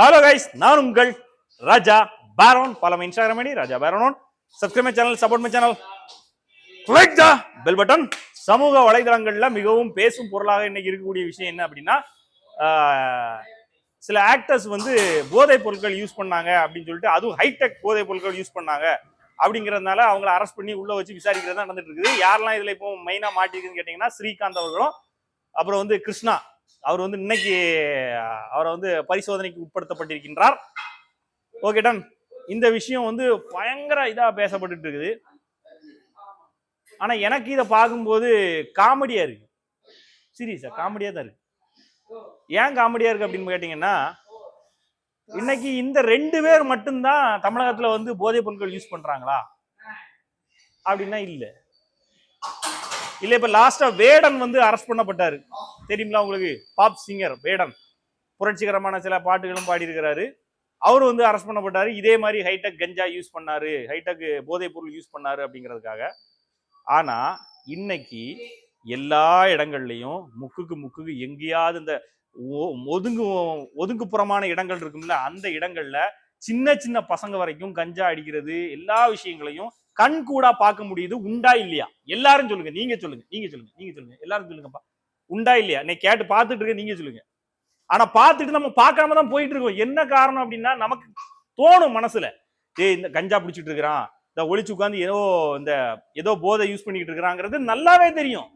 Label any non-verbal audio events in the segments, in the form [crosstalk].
Hello guys நான் உங்கள் Raja Baron. Follow Instagram ID Raja Baron subscribe my channel support my channel click the bell button சமூக வலைதளங்கள்ல மிகவும் பேசும் பொருளாக இன்னைக்கு இருக்கக்கூடிய விஷயம் என்ன அப்படின்னா சில ஆக்டர்ஸ் வந்து போதைப் பொருட்கள் யூஸ் பண்ணாங்க அப்படின்னு சொல்லிட்டு அதுவும் ஹைடெக் போதைப் பொருட்கள் யூஸ் பண்ணாங்க அப்படிங்கிறதுனால அவங்கள அரெஸ்ட் பண்ணி உள்ள வச்சு விசாரிக்கிறது தான் நடந்துட்டு இருக்குது. யாரெல்லாம் இதுல இப்போ மெயினா மாட்டிருக்குன்னு கேட்டீங்கன்னா ஸ்ரீகாந்த் அவர்களும் அப்புறம் வந்து கிருஷ்ணா. அவர் வந்து இன்னைக்கு அவரை வந்து பரிசோதனைக்கு உட்படுத்தப்பட்டிருக்கின்றார். ஓகே டன் இந்த விஷயம் வந்து பயங்கர இதாக பேசப்பட்டு இருக்குது. ஆனால் எனக்கு இதை பார்க்கும்போது காமெடியாக இருக்கு. சீரியஸா காமெடியாக தான் இருக்கு. ஏன் காமெடியாக இருக்கு அப்படின்னு கேட்டிங்கன்னா இன்னைக்கு இந்த ரெண்டு பேர் மட்டும்தான் தமிழகத்தில் வந்து போதைப் பொருட்கள் யூஸ் பண்ணுறாங்களா அப்படின்னா இல்லை. இல்ல இப்ப லாஸ்டா வேடன் வந்து அரெஸ்ட் பண்ணப்பட்டாரு. தெரியுங்களா உங்களுக்கு? Pop singer Vedan. புரட்சிகரமான சில பாட்டுகளும் பாடியிருக்கிறாரு. அவர் வந்து அரெஸ்ட் பண்ணப்பட்டாரு. இதே மாதிரி ஹைடெக் கஞ்சா யூஸ் பண்ணாரு. ஹைடெக் போதைப் பொருள் யூஸ் பண்ணாரு அப்படிங்கிறதுக்காக. ஆனா இன்னைக்கு எல்லா இடங்கள்லையும் முக்குக்கு முக்குக்கு எங்கேயாவது இந்த ஒ- ஒதுங்கு ஒதுங்குப்புறமான இடங்கள் இருக்கும்ல அந்த இடங்கள்ல சின்ன சின்ன பசங்க வரைக்கும் கஞ்சா அடிக்கிறது எல்லா விஷயங்களையும் கண் கூட பார்க்க முடியுது உண்டா இல்லையா? எல்லாரும் சொல்லுங்க நீங்க சொல்லுங்க நீங்க சொல்லுங்க நீங்க சொல்லுங்க எல்லாரும் சொல்லுங்கப்பா. உண்டா இல்லையா? நீ கேட்டு பார்த்துட்டு இருக்க நீங்க சொல்லுங்க. ஆனா பார்த்துட்டு நம்ம பார்க்காம தான் போயிட்டு இருக்கோம். என்ன காரணம் அப்படின்னா நமக்கு தோணும் மனசுல. ஏய் இந்த கஞ்சா பிடிச்சிட்டு இருக்கிறான். இந்த ஒளிச்சு உட்காந்து ஏதோ இந்த ஏதோ போதை யூஸ் பண்ணிக்கிட்டு இருக்கிறாங்கிறது நல்லாவே தெரியும்.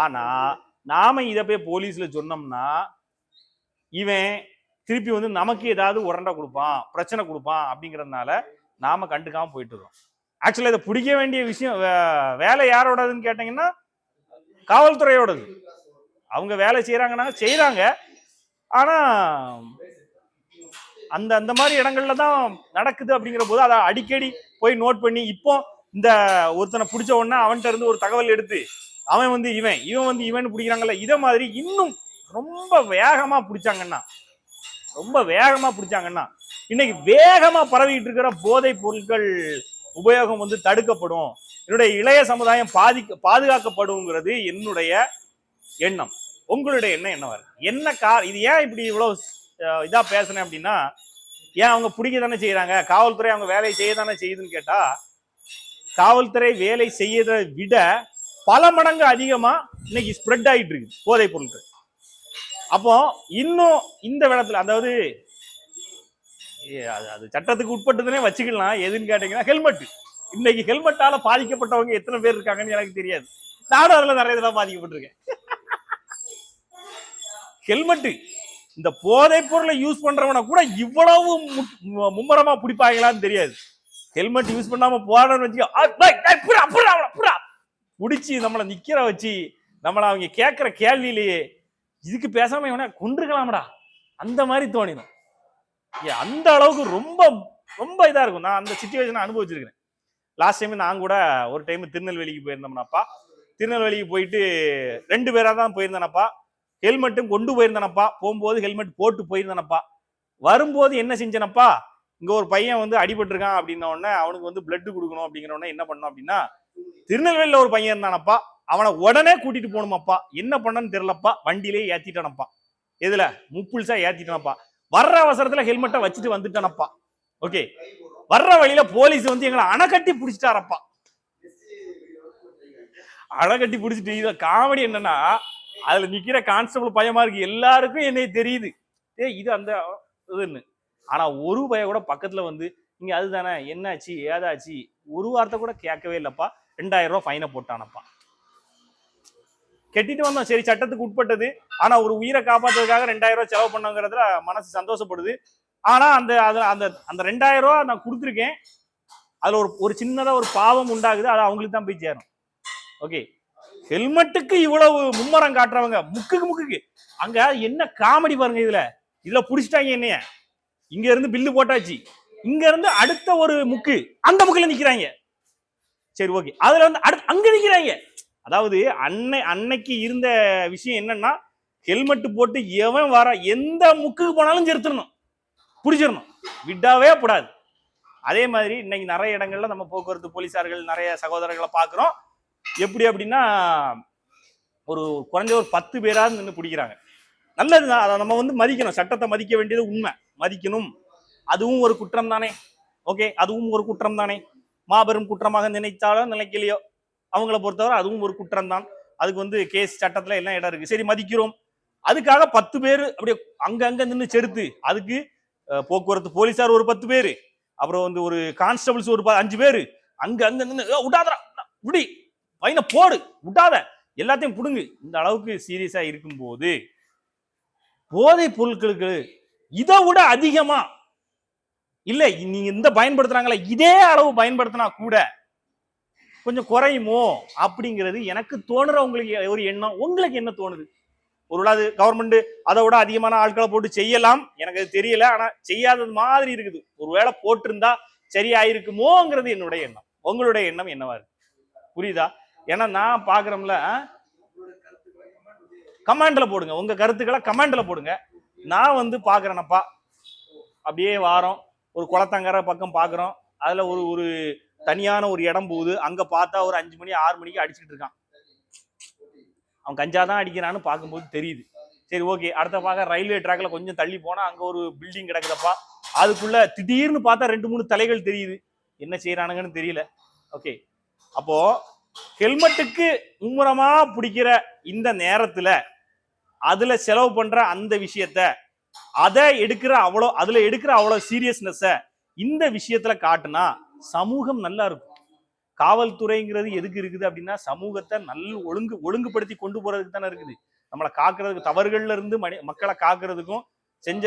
ஆனா நாம இதை போய் போலீஸ்ல சொன்னோம்னா இவன் திருப்பி வந்து நமக்கு ஏதாவது உரண்டை கொடுப்பான் பிரச்சனை கொடுப்பான் அப்படிங்கறதுனால நாம கண்டுக்காம போயிட்டு இருக்கோம். ஆக்சுவலாக இதை பிடிக்க வேண்டிய விஷயம் வே- வேலை யாரோடதுன்னு கேட்டிங்கன்னா காவல்துறையோடது. அவங்க வேலை செய்கிறாங்கன்னா செய்கிறாங்க ஆனால் அந்த அந்த மாதிரி இடங்கள்ல தான் நடக்குது அப்படிங்கிற போது அதை அடிக்கடி போய் நோட் பண்ணி இப்போ இந்த ஒருத்தனை பிடிச்ச உடனே அவன்கிட்ட இருந்து ஒரு தகவல் எடுத்து அவன் வந்து இவன் இவன் வந்து இவன் பிடிக்கிறாங்கல்ல இதை மாதிரி இன்னும் ரொம்ப வேகமாக பிடிச்சாங்கன்னா ரொம்ப வேகமாக பிடிச்சாங்கன்னா இன்னைக்கு வேகமாக பரவிக்கிட்டு இருக்கிற போதைப் பொருட்கள் உபயோகம் வந்து தடுக்கப்படும். என்னுடைய இளைய சமுதாயம் பாதிக்க பாதுகாக்கப்படுங்கிறது என்னுடைய எண்ணம். உங்களுடைய எண்ணம் என்னவா இருக்கு என்ன கார் இது ஏன் இப்படி இவ்வளோ இதாக பேசுனேன் அப்படின்னா ஏன் அவங்க பிடிக்க தானே செய்கிறாங்க காவல்துறை அவங்க வேலையை செய்ய தானே செய்யுதுன்னு கேட்டால் காவல்துறை வேலை செய்யறதை விட பல மடங்கு அதிகமாக இன்னைக்கு ஸ்ப்ரெட் ஆகிட்டு இருக்கு போதைப் பொருட்கள். அப்போ இன்னும் இந்த விடத்துல அதாவது அது அது சட்டத்துக்கு உட்பட்டதுனே வச்சுக்கலாம். எதுன்னு கேட்டீங்கன்னா ஹெல்மெட் இன்னைக்கு ஹெல்மெட்டால பாதிக்கப்பட்டவங்க எத்தனை பேர் இருக்காங்கன்னு எனக்கு தெரியாது. நானும் அதுல நிறைய இதெல்லாம் பாதிக்கப்பட்டிருக்கேன். ஹெல்மெட்டு இந்த போதைப் பொருளை யூஸ் பண்றவனை கூட இவ்வளவு மு- மும்முரமா பிடிப்பாங்களான்னு தெரியாது. ஹெல்மெட் யூஸ் பண்ணாம போறான்னு வச்சுக்கோ. பிடிச்சி நம்மளை நிக்கிற வச்சு நம்மளை அவங்க கேட்கிற கேள்வியிலேயே இதுக்கு பேசாம இவனை கொண்டிருக்கலாம்டா அந்த மாதிரி தோணிடும். அந்த அளவுக்கு ரொம்ப ரொம்ப இதா இருக்கும். நான் அந்த சுச்சுவேஷனை அனுபவிச்சிருக்கிறேன். லாஸ்ட் டைம் நான் கூட ஒரு டைம் திருநெல்வேலிக்கு போயிருந்தோம்னாப்பா. திருநெல்வேலிக்கு போயிட்டு ரெண்டு பேரா தான் போயிருந்தேனப்பா. ஹெல்மெட்டும் கொண்டு போயிருந்தேனப்பா. போகும்போது ஹெல்மெட் போட்டு போயிருந்தேனப்பா. வரும்போது என்ன செஞ்சனப்பா? இங்க ஒரு பையன் வந்து அடிபட்டிருக்கான் அப்படின்ன உடனே அவனுக்கு வந்து பிளட் கொடுக்கணும் அப்படிங்கிற உடனே என்ன பண்ணோம் அப்படின்னா திருநெல்வேலியில் ஒரு பையன் இருந்தானப்பா. அவனை உடனே கூட்டிட்டு போகணுமாப்பா. என்ன பண்ணன்னு தெரியலப்பா. வண்டியிலேயே ஏத்திட்டானப்பா. எதுல? முப்புல்சா ஏத்திட்டானப்பா. வர்ற அவசரத்துல ஹெல்மெட்டை வச்சுட்டு வந்துட்டானப்பா. ஓகே? வர்ற வழியில போலீஸ் வந்து எங்களை அணைக்கட்டி பிடிச்சிட்டாரப்பா. அணைக்கட்டி பிடிச்சிட்டு இத காமெடி என்னன்னா அதுல நிக்கிற கான்ஸ்டபிள் பயமா இருக்கு. எல்லாருக்கும் என்னை தெரியுது. ஏய் இது அந்த இதுன்னு. ஆனா ஒரு பய கூட பக்கத்துல வந்து இங்க அதுதானே என்னாச்சு ஏதாச்சு? ஒரு வார்த்தை கூட கேட்கவே இல்லப்பா. ரெண்டாயிரம் ரூபாய் ஃபைனை போட்டானப்பா. கெட்டிட்டு வந்தோம். சரி சட்டத்துக்கு உட்பட்டது. ஆனா ஒரு உயிரை காப்பாத்துறதுக்காக ரெண்டாயிரம் ரூபாய் செலவு பண்ணங்கிறதுல மனசு சந்தோஷப்படுது. ஆனா அந்த அந்த அந்த ரெண்டாயிரம் ரூபாய் நான் கொடுத்துருக்கேன். அதுல ஒரு ஒரு சின்னதா ஒரு பாவம் உண்டாகுது. அது அவங்களுக்கு தான் போய் சேரும். ஓகே. ஹெல்மெட்டுக்கு இவ்வளவு மும்மரம் காட்டுறவங்க முக்குக்கு முக்குக்கு. அங்க என்ன காமெடி பாருங்க இதுல. இதுல புடிச்சிட்டாங்க என்னைய. இங்க இருந்து பில்லு போட்டாச்சு. இங்க இருந்து அடுத்த ஒரு முக்கு அந்த முக்குல நிக்கிறாங்க. சரி ஓகே. அதுல வந்து அடுத்து அங்க நிக்கிறாங்க. அதாவது அன்னை அன்னைக்கு இருந்த விஷயம் என்னன்னா ஹெல்மெட் போட்டு எவன் வர எந்த முக்குக்கு போனாலும் செலுத்தணும் பிடிச்சிடணும். விடாவே கூடாது அதே மாதிரி இன்னைக்கு நிறைய இடங்கள்ல நம்ம போக்குவரத்து போலீசார்கள் நிறைய சகோதரர்களை பார்க்குறோம். எப்படி அப்படின்னா ஒரு குறைஞ்ச ஒரு பத்து பேராவது நின்று பிடிக்கிறாங்க. நல்லதுதான் அதை நம்ம வந்து மதிக்கணும். சட்டத்தை மதிக்க வேண்டியது உண்மை. மதிக்கணும். அதுவும் ஒரு குற்றம் தானே ஓகே? அதுவும் ஒரு குற்றம் தானே மாபெரும் குற்றமாக நினைத்தாலோ நினைக்கலையோ? அவங்கள பொறுத்தவரை அதுவும் ஒரு குற்றம் தான் அதுக்கு வந்து கேஸ் சட்டத்துல எல்லாம் இடம் இருக்கு. சரி மதிக்கிறோம். அதுக்காக பத்து பேர் அப்படியே அங்கங்க நின்று செடுத்து அதுக்கு போக்குவரத்து போலீசார் ஒரு பத்து பேர். அப்புறம் வந்து ஒரு கான்ஸ்டபிள்ஸ் ஒரு ப- அஞ்சு பேர். அங்க அங்க நின்று விடாதரா விடி. பையனை போடு. விட்டாத எல்லாத்தையும் பிடுங்கு. இந்த அளவுக்கு சீரியஸா இருக்கும்போது போதைப் பொருட்களுக்கு இதை விட அதிகமா இல்ல நீங்க இந்த பயன்படுத்துகிறாங்களே இதே அளவு பயன்படுத்தினா கூட கொஞ்சம் குறையுமோ அப்படிங்கிறது எனக்கு தோணுற உங்களுக்கு ஒரு எண்ணம். உங்களுக்கு என்ன தோணுது? ஒரு அது கவர்மெண்ட் அதை விட அதிகமான ஆட்களை போட்டு செய்யலாம். எனக்கு அது தெரியல. ஆனா செய்யாதது மாதிரி இருக்குது. ஒருவேளை போட்டிருந்தா சரியாயிருக்குமோங்கிறது என்னுடைய எண்ணம். உங்களுடைய எண்ணம் என்னவா இருக்கு? புரியுதா? ஏன்னா நான் பாக்குறோம்ல கமாண்ட்ல போடுங்க. உங்க கருத்துக்களை கமாண்ட்ல போடுங்க. நான் வந்து பாக்குறேனப்பா அப்படியே வாரோம். ஒரு குளத்தங்கரை பக்கம் பாக்குறோம் அதுல ஒரு ஒரு தனியான ஒரு இடம் போகுது. அங்க பார்த்தா ஒரு அஞ்சு மணி ஆறு மணிக்கு அடிச்சுட்டு இருக்கான். அவன் கஞ்சா தான் அடிக்கிறான்னு பார்க்கும்போது தெரியுது. சரி ஓகே. அடுத்த பார்க்க ரயில்வே ட்ராக்ல கொஞ்சம் தள்ளி போனால் அங்க ஒரு பில்டிங் கிடக்குதப்பா. அதுக்குள்ள திடீர்னு பார்த்தா ரெண்டு மூணு தலைகள் தெரியுது. என்ன செய்யறானுங்கன்னு தெரியல. ஓகே. அப்போ ஹெல்மெட்டுக்கு மும்முரமா பிடிக்கிற இந்த நேரத்துல அதுல செலவு பண்ற அந்த விஷயத்த அதை எடுக்கிற அவ்வளோ அதுல எடுக்கிற அவ்வளோ சீரியஸ்னஸ இந்த விஷயத்துல காட்டுனா சமூகம் நல்லா இருக்கும். காவல்துறைங்கிறது எதுக்கு இருக்குது அப்படின்னா சமூகத்தை நல்ல ஒழுங்கு ஒழுங்குபடுத்தி கொண்டு போறதுக்கு தானே இருக்குது. நம்மளை காக்குறதுக்கு தவறுகள்ல இருந்து மனி மக்களை காக்குறதுக்கும் செஞ்ச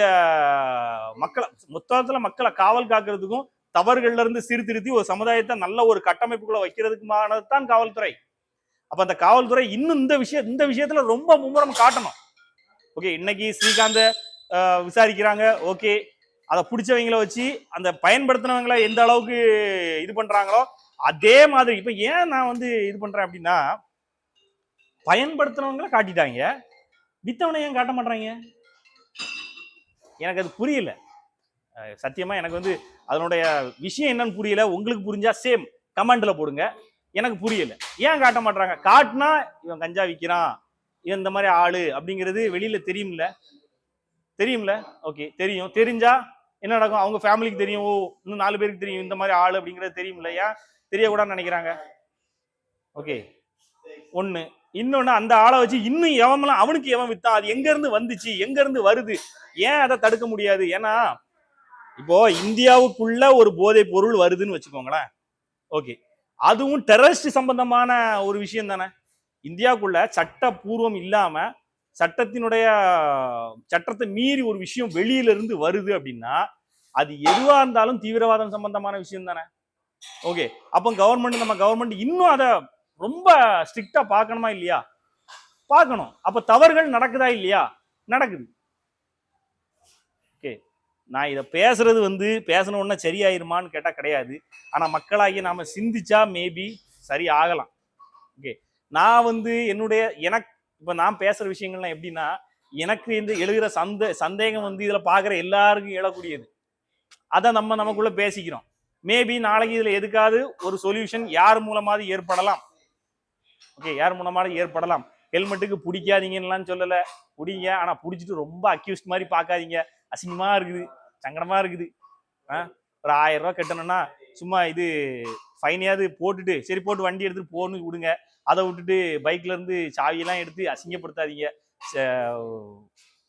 மக்களை மொத்தத்துல மக்களை காவல் காக்குறதுக்கும் தவறுகள்ல இருந்து சீர்திருத்தி ஒரு சமுதாயத்தை நல்ல ஒரு கட்டமைப்புக்குள்ள வைக்கிறதுக்குமானது தான் காவல்துறை. அப்ப அந்த காவல்துறை இன்னும் இந்த விஷயம் இந்த விஷயத்துல ரொம்ப மும்முரம் காட்டணும். ஓகே இன்னைக்கு ஸ்ரீகாந்த விசாரிக்கிறாங்க. ஓகே அதை பிடிச்சவங்கள வச்சு அந்த பயன்படுத்தினவங்களை எந்த அளவுக்கு இது பண்ணுறாங்களோ அதே மாதிரி இப்போ ஏன் நான் வந்து இது பண்ணுறேன் அப்படின்னா பயன்படுத்தினவங்களை காட்டிட்டாங்க. வித்தவனை ஏன் காட்ட மாட்டாங்க எனக்கு அது புரியல. சத்தியமாக எனக்கு வந்து அதனுடைய விஷயம் என்னன்னு புரியல. உங்களுக்கு புரிஞ்சா சேம் கமெண்டில் போடுங்க. எனக்கு புரியல. ஏன் காட்ட மாட்டாங்க காட்டினா இவன் கஞ்சா விற்கிறான் இவன் இந்த மாதிரி ஆளு அப்படிங்கிறது வெளியில் தெரியும்ல? தெரியும்ல? ஓகே தெரியும். தெரிஞ்சா என்ன நடக்கும்? அவங்க ஃபேமிலிக்கு தெரியும் ஓ இன்னும் நாலு பேருக்கு தெரியும் இந்த மாதிரி ஆள் அப்படிங்கிறது தெரியும்ல ஏன் தெரியக்கூடாதுன்னு நினைக்கிறாங்க. ஓகே ஒண்ணு. இன்னொன்னு அந்த ஆளை வச்சு இன்னும் எவன்லாம் அவனுக்கு எவன் வித்தான் அது எங்க இருந்து வந்துச்சு எங்க இருந்து வருது? ஏன் அதை தடுக்க முடியாது? ஏன்னா இப்போ இந்தியாவுக்குள்ள ஒரு போதை பொருள் வருதுன்னு வச்சுக்கோங்களேன். ஓகே அதுவும் டெரரிஸ்ட் சம்பந்தமான ஒரு விஷயம் தானே. இந்தியாவுக்குள்ள சட்டப்பூர்வம் இல்லாம சட்டத்தினுடைய சட்டத்தை மீறி ஒரு விஷயம் வெளியிலிருந்து வருது அப்படின்னா அது எதுவாக இருந்தாலும் தீவிரவாதம் சம்பந்தமான விஷயம் தானே. ஓகே. அப்போ கவர்மெண்ட் நம்ம கவர்மெண்ட் இன்னும் அதை ரொம்ப ஸ்ட்ரிக்டாக பார்க்கணுமா இல்லையா? பார்க்கணும். அப்போ தவறுகள் நடக்குதா இல்லையா? நடக்குது. ஓகே. நான் இதை பேசுறது வந்து பேசின உடனே சரியாயிருமான்னு கேட்டால் கிடையாது. ஆனால் மக்களாகி நாம சிந்திச்சா மேபி சரி ஆகலாம். ஓகே. நான் வந்து என்னுடைய எனக்கு இப்ப நான் பேசுற விஷயங்கள்லாம் எப்படின்னா எனக்கு இந்த எழுகிற சந்த சந்தேகம் வந்து இதுல பாக்குற எல்லாருக்கும் எழக்கூடியது. அதை நம்ம நமக்குள்ள பேசிக்கிறோம். மேபி நாளைக்கு இதுல எதுக்காவது ஒரு சொல்யூஷன் யார் மூலமாவது ஏற்படலாம். ஓகே யார் மூலமாவது ஏற்படலாம். ஹெல்மெட்டுக்கு பிடிக்காதீங்கலாம் சொல்லல. பிடிங்க. ஆனா பிடிச்சிட்டு ரொம்ப அக்யூஸ்ட் மாதிரி பார்க்காதீங்க அசிங்கமா இருக்குது. சங்கடமா இருக்குது. ஆ? ஒரு ஆயிரம் ரூபாய் கட்டணும்னா சும்மா இது ஃபைனையாவது போட்டுட்டு சரி போட்டு வண்டி எடுத்துட்டு போகணும் விடுங்க. அதை விட்டுட்டு பைக்ல இருந்து சாவியெல்லாம் எடுத்து அசிங்கப்படுத்தாதீங்க. ச-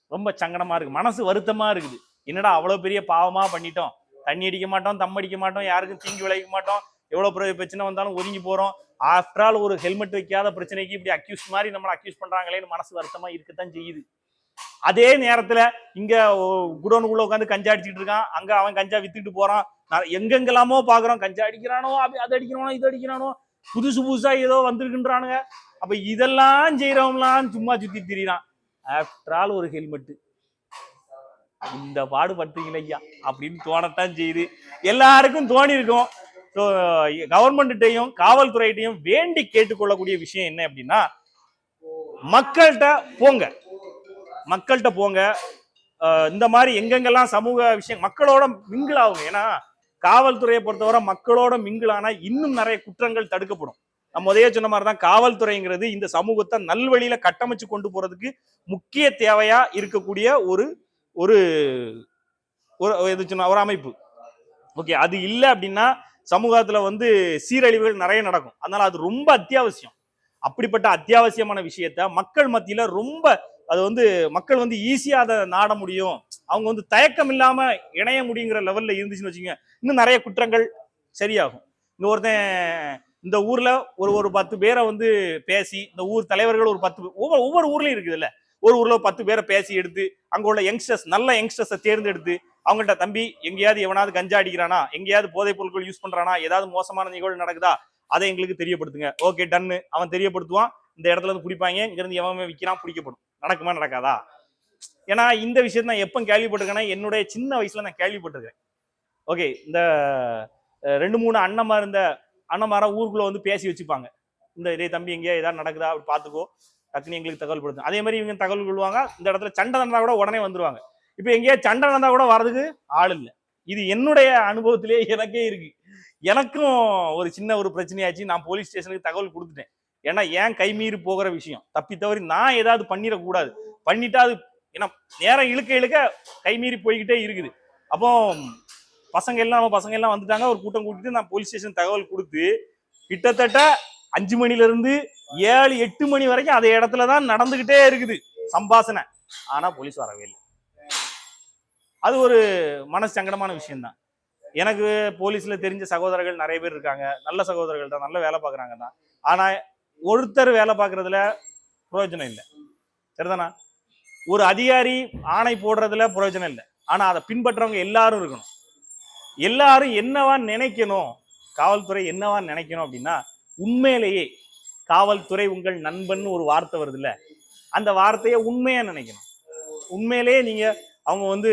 ரொம்ப சங்கடமா இருக்கு. மனசு வருத்தமா இருக்குது. என்னடா அவ்வளோ பெரிய பாவமா பண்ணிட்டோம். தண்ணி அடிக்க மாட்டோம் தம் அடிக்க மாட்டோம் யாருக்கும் தீங்கி விளைவிக்க மாட்டோம். எவ்வளோ பிரச்சனை வந்தாலும் ஒதுங்கி போகிறோம் ஆஃப்டர் ஆல் ஒரு ஹெல்மெட் வைக்காத பிரச்சனைக்கு இப்படி அக்யூஸ் மாதிரி நம்மளை அக்யூஸ் பண்ணுறாங்களேன்னு மனசு வருத்தமாக இருக்கத்தான் செய்யுது. அதே நேரத்துல இங்க குடோனுக்குள்ள உட்காந்து கஞ்சா அடிச்சிட்டு இருக்கான். அங்க அவன் கஞ்சா வித்துட்டு போறான். நான் எங்கெங்கெல்லாமோ பாக்குறோம். கஞ்சா அடிக்கிறானோ அப்படி அது அடிக்கிறானோ இது அடிக்கிறானோ. புதுசு புதுசா ஏதோ வந்திருக்குன்றானுங்க. அப்ப இதெல்லாம் செய்யறவங்களாம் சும்மா சுத்தி திரியிறான். ஆஃப்டர் ஆல் ஒரு ஹெல்மெட் இந்த பாடு ஐயா அப்படின்னு தோணத்தான் செய்யுது. எல்லாருக்கும் தோணி இருக்கும். ஸோ கவர்மெண்ட்டையும் காவல்துறையிட்டையும் வேண்டி கேட்டுக்கொள்ளக்கூடிய விஷயம் என்ன அப்படின்னா மக்கள்கிட்ட போங்க. மக்கள்கிட்ட போங்க. இந்த மாதிரி எங்கெங்கெல்லாம் சமூக விஷயம் மக்களோட மிங்கிள் ஆகும் ஏன்னா காவல்துறையை பொறுத்தவரை மக்களோட மிங்கிள் ஆனா இன்னும் நிறைய குற்றங்கள் தடுக்கப்படும். நம்ம முதலே சொன்ன மாதிரி தான் காவல்துறைங்கிறது இந்த சமூகத்தை நல்வழியில கட்டமைச்சு கொண்டு போறதுக்கு முக்கிய தேவையா இருக்கக்கூடிய ஒரு ஒரு ஒரு இது சொன்ன ஒரு அமைப்பு. ஓகே அது இல்லை அப்படின்னா சமூகத்துல வந்து சீரழிவுகள் நிறைய நடக்கும். அதனால அது ரொம்ப அத்தியாவசியம். அப்படிப்பட்ட அத்தியாவசியமான விஷயத்த மக்கள் மத்தியில ரொம்ப அது வந்து மக்கள் வந்து ஈஸியாக அதை நாட முடியும். அவங்க வந்து தயக்கம் இல்லாமல் இணைய முடியுங்கிற லெவலில் இருந்துச்சுன்னு வச்சுங்க இன்னும் நிறைய குற்றங்கள் சரியாகும். இந்த ஒருத்தன் இந்த ஊரில் ஒரு ஒரு பத்து பேரை வந்து பேசி இந்த ஊர் தலைவர்கள் ஒரு பத்து ஒவ்வொரு ஒவ்வொரு ஊர்லேயும் இருக்குதுல்ல. ஒரு ஊரில் பத்து பேரை பேசி எடுத்து அங்கே உள்ள யங்ஸ்டர்ஸ் நல்ல யங்ஸ்டர்ஸை தேர்ந்தெடுத்து அவங்கள்ட்ட தம்பி எங்கேயாவது எவனாவது கஞ்சா அடிக்கிறானா எங்கேயாவது போதைப் பொருட்கள் யூஸ் பண்ணுறானா ஏதாவது மோசமான நிகழ்வு நடக்குதா அதை எங்களுக்கு தெரியப்படுத்துங்க. ஓகே டன்னு அவன் தெரியப்படுத்துவான். இந்த இடத்துல இருந்து பிடிப்பாங்க இங்கேருந்து எவன் விற்கிறான் பிடிக்கப்படும். நடக்குமா நடக்காதா? ஏன்னா இந்த விஷயத்த நான் எப்போ கேள்விப்பட்டிருக்கேன்னா என்னுடைய சின்ன வயசுல நான் கேள்விப்பட்டிருக்கேன் ஓகே இந்த ரெண்டு மூணு அண்ணமா இருந்த அண்ணன்மாரா ஊருக்குள்ள வந்து பேசி வச்சுப்பாங்க. இந்த இதே தம்பி எங்கேயா ஏதாவது நடக்குதா? அப்படி பார்த்துக்கோ. டக்குன்னு எங்களுக்கு தகவல் படுத்து அதே மாதிரி இவங்க தகவல் கொள்வாங்க இந்த இடத்துல சண்டை நடந்தா கூட உடனே வந்துருவாங்க. இப்போ எங்கேயா சண்டை நடந்தா கூட வர்றதுக்கு ஆள் இல்லை. இது என்னுடைய அனுபவத்திலே எனக்கே இருக்கு. எனக்கும் ஒரு சின்ன ஒரு பிரச்சனையாச்சு. நான் போலீஸ் ஸ்டேஷனுக்கு தகவல் கொடுத்துட்டேன். ஏன்னா ஏன் கை மீறி போகிற விஷயம். தப்பி தவறி நான் ஏதாவது பண்ணிடக்கூடாது. பண்ணிட்டா அது ஏன்னா நேரம் இழுக்க இழுக்க கை மீறி போய்கிட்டே இருக்குது. அப்போ பசங்க எல்லாம் நம்ம பசங்க எல்லாம் வந்துட்டாங்க. ஒரு கூட்டம் கூட்டிட்டு நான் போலீஸ் ஸ்டேஷன் தகவல் கொடுத்து கிட்டத்தட்ட அஞ்சு மணிலேருந்து ஏழு எட்டு மணி வரைக்கும் அதே இடத்துல தான் நடந்துக்கிட்டே இருக்குது சம்பாசனை ஆனால் போலீஸ் வரவே இல்லை. அது ஒரு மனசு சங்கடமான விஷயம்தான். எனக்கு போலீஸில் தெரிஞ்ச சகோதரர்கள் நிறைய பேர் இருக்காங்க. நல்ல சகோதரர்கள் தான் நல்ல வேலை பார்க்குறாங்க தான். ஆனால் ஒருத்தர் வேலை பார்க்குறதுல பிரயோஜனம் இல்லை. சரிதானா? ஒரு அதிகாரி ஆணை போடுறதுல பிரயோஜனம் இல்லை. ஆனால் அதை பின்பற்றவங்க எல்லாரும் இருக்கணும். எல்லாரும் என்னவா நினைக்கணும்? காவல்துறை என்னவா நினைக்கணும் அப்படின்னா உண்மையிலேயே காவல்துறை உங்கள் நண்பன் ஒரு வார்த்தை வருதுல்ல? அந்த வார்த்தையை உண்மையா நினைக்கணும். உண்மையிலேயே நீங்க அவங்க வந்து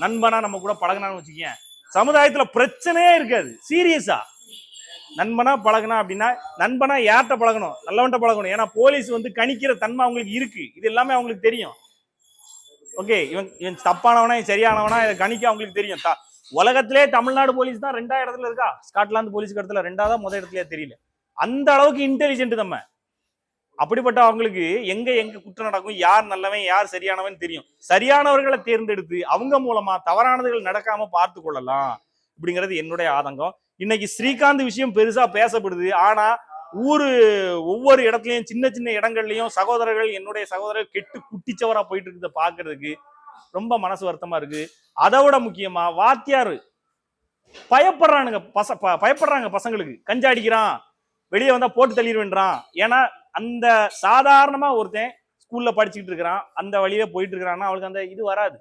நண்பனா நம்ம கூட பழகினான்னு வச்சுக்கேன் சமுதாயத்துல பிரச்சனையே இருக்காது. சீரியஸா. நண்பனா பழகுனா அப்படின்னா நண்பனா யார்கிட்ட பழகணும்? நல்லவன்ட்ட பழகணும். ஏன்னா போலீஸ் வந்து கணிக்கிற தன்மை அவங்களுக்கு இருக்கு. இது எல்லாமே அவங்களுக்கு தெரியும். ஓகே இவன் இவன் தப்பானவனா சரியானவனா இதை கணிக்க அவங்களுக்கு தெரியும். த- உலகத்திலே தமிழ்நாடு போலீஸ் தான் ரெண்டாவது இடத்துல இருக்கா? ஸ்காட்லாந்து போலீஸ் இடத்துல ரெண்டாவது முதல் இடத்துலயே தெரியல. அந்த அளவுக்கு இன்டெலிஜென்ட் நம்ம. அப்படிப்பட்ட அவங்களுக்கு எங்க எங்க குற்றம் நடக்கும்? யார் நல்லவன் யார் சரியானவன் தெரியும். சரியானவர்களை தேர்ந்தெடுத்து அவங்க மூலமா தவறானதுகள் நடக்காம பார்த்து கொள்ளலாம். இப்படிங்கிறது என்னுடைய ஆதங்கம். இன்னைக்கு ஸ்ரீகாந்த் விஷயம் பெருசா பேசப்படுது. ஆனா ஊரு ஒவ்வொரு இடத்துலயும் சின்ன சின்ன இடங்கள்லயும் சகோதரர்கள் என்னுடைய சகோதரர்கள் கெட்டு குட்டிச்சவரா போயிட்டு இருக்கிறத பாக்குறதுக்கு ரொம்ப மனசு வருத்தமா இருக்கு. அதை விட முக்கியமா வாத்தியாரு பயப்படுறானுங்க பச ப- பயப்படுறாங்க பசங்களுக்கு. கஞ்சா அடிக்கிறான் வெளியே வந்தா போட்டு தள்ளிடுவேன்றான். ஏன்னா அந்த சாதாரணமா ஒருத்தன் ஸ்கூல்ல படிச்சுக்கிட்டு இருக்கிறான். அந்த வழியில போயிட்டு இருக்கிறான்னா அவளுக்கு அந்த இது வராது.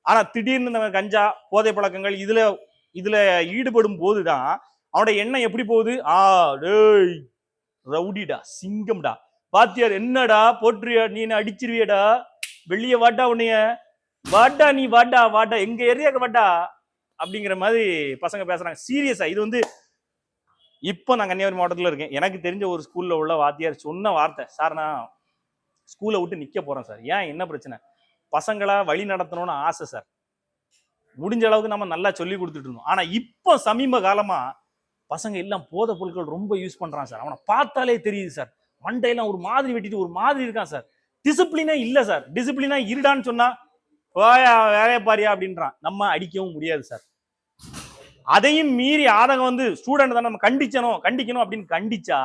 ஆனா திடீர்னு இந்த கஞ்சா போதை பழக்கங்கள் இதுல இதுல ஈடுபடும் போதுதான் அவனோட எண்ணம் எப்படி போகுது? ஆ டேய் ரவுடிடா சிங்கம்டா. பாத்தியார் என்னடா போட்டுருவியா நீ என்ன அடிச்சிருவியடா? வெளியே வாட்டா உன்னைய. வாட்டா நீ வாட்டா வாட்டா எங்க ஏரியாக்கு வாட்டா அப்படிங்கிற மாதிரி பசங்க பேசுறாங்க. சீரியஸா இது வந்து இப்போ நான் கன்னியாகுமரி மாவட்டத்தில் இருக்கேன். எனக்கு தெரிஞ்ச ஒரு ஸ்கூல்ல உள்ள வாத்தியார் சொன்ன வார்த்தை சார் நான் ஸ்கூலை விட்டு நிக்க போறேன் சார். ஏன்? என்ன பிரச்சனை? பசங்களா வழி நடத்தணும்னு ஆசை சார். முடிஞ்ச அளவுக்கு நம்ம நல்லா சொல்லி கொடுத்துட்டு இருந்தோம். ஆனால் இப்போ சமீப காலமாக பசங்க எல்லாம் போதை பொருட்கள் ரொம்ப யூஸ் பண்ணுறான் சார். அவனை பார்த்தாலே தெரியுது சார். மண்டையெல்லாம் ஒரு மாதிரி வெட்டிட்டு ஒரு மாதிரி இருக்கான் சார். டிசிப்ளினே இல்லை சார். டிசிப்ளினா இருடான்னு சொன்னா போயா வேலையை பாரியா அப்படின்றான். நம்ம அடிக்கவும் முடியாது சார். அதையும் மீறி ஆதகம் வந்து ஸ்டூடெண்ட் தான் நம்ம கண்டிச்சணும் கண்டிக்கணும் அப்படின்னு கண்டிச்சா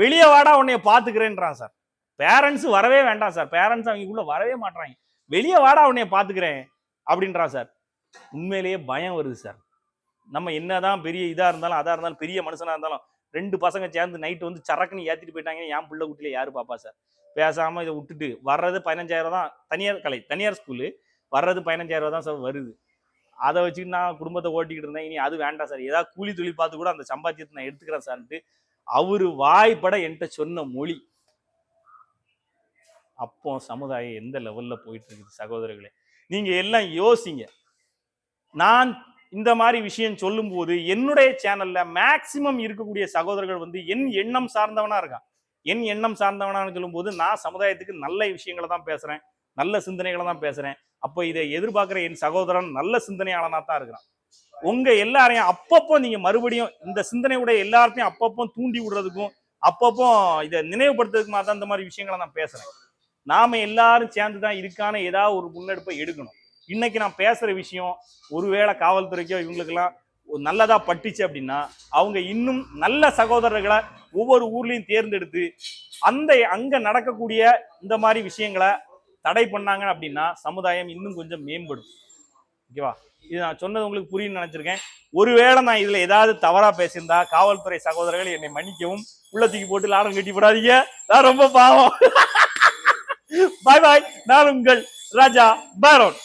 வெளியே வாடா உன்னைய பாத்துக்கிறேன்றான் சார். பேரண்ட்ஸ் வரவே வேண்டாம் சார். பேரண்ட்ஸ் அவங்களுக்குள்ள வரவே மாட்றாங்க. வெளியே வாடா உன்னைய பாத்துக்கிறேன் அப்படின்றான் சார். உண்மையிலேயே பயம் வருது சார். நம்ம என்னதான் பெரிய இதாக இருந்தாலும் அதாக இருந்தாலும் பெரிய மனுஷனாக இருந்தாலும் ரெண்டு பசங்க சேர்ந்து நைட்டு வந்து சரக்குன்னு ஏற்றிட்டு போயிட்டாங்க என் பிள்ளை குட்டில யார் பாப்பா சார்? பேசாமல் இதை விட்டுட்டு வர்றது பதினஞ்சாயிரம் தான் தனியார் கலை தனியார் ஸ்கூலு வர்றது பதினஞ்சாயிரம் தான் சார் வருது. அதை வச்சு நான் குடும்பத்தை ஓட்டிக்கிட்டு இருந்தேன் இனி அது வேண்டாம் சார். ஏதாவது கூலி தொழில் பார்த்து கூட அந்த சம்பாத்தியத்தை நான் எடுத்துக்கிறேன் சார்ன்ட்டு அவரு வாய்ப்பட என்கிட்ட சொன்ன மொழி. அப்போ சமுதாயம் எந்த லெவலில் போயிட்டு இருக்குது சகோதரர்களே? நீங்கள் எல்லாம் யோசிங்க. நான் இந்த மாதிரி விஷயம் சொல்லும்போது என்னுடைய சேனல்ல மேக்சிமம் இருக்கக்கூடிய சகோதரர்கள் வந்து என் எண்ணம் சார்ந்தவனா இருக்கான் என் எண்ணம் சார்ந்தவனான்னு சொல்லும்போது நான் சமுதாயத்துக்கு நல்ல விஷயங்களை தான் பேசுறேன். நல்ல சிந்தனைகளை தான் பேசுறேன். அப்போ இதை எதிர்பார்க்குற என் சகோதரன் நல்ல சிந்தனையாளனா தான் இருக்கிறான். உங்க எல்லாரையும் அப்பப்போ நீங்க மறுபடியும் இந்த சிந்தனையுடைய எல்லார்த்தையும் அப்பப்போ தூண்டி விடுறதுக்கும் அப்பப்போ இதை நினைவுபடுத்துறதுக்குமா தான் இந்த மாதிரி விஷயங்களை நான் பேசுறேன். நாம எல்லாரும் சேர்ந்து தான் இதுக்கான ஏதாவது ஒரு முன்னெடுப்பை எடுக்கணும். இன்னைக்கு நான் பேசுகிற விஷயம் ஒருவேளை காவல்துறைக்கோ இவங்களுக்கெல்லாம் ஒரு பட்டுச்சு அப்படின்னா அவங்க இன்னும் நல்ல சகோதரர்களை ஒவ்வொரு ஊர்லேயும் தேர்ந்தெடுத்து அந்த அங்கே நடக்கக்கூடிய இந்த மாதிரி விஷயங்களை தடை பண்ணாங்க அப்படின்னா சமுதாயம் இன்னும் கொஞ்சம் மேம்படும். ஓகேவா இது நான் சொன்னது உங்களுக்கு புரியும்னு நினச்சிருக்கேன். ஒருவேளை நான் இதில் ஏதாவது தவறாக பேசியிருந்தா காவல்துறை சகோதரர்கள் என்னை மன்னிக்கவும் உள்ள தூக்கி போட்டு லாடம் கட்டி போடாதீங்க. நான் ரொம்ப பாவம். [laughs] பாய் பாய் நான் உங்கள் ராஜா பாரோன்.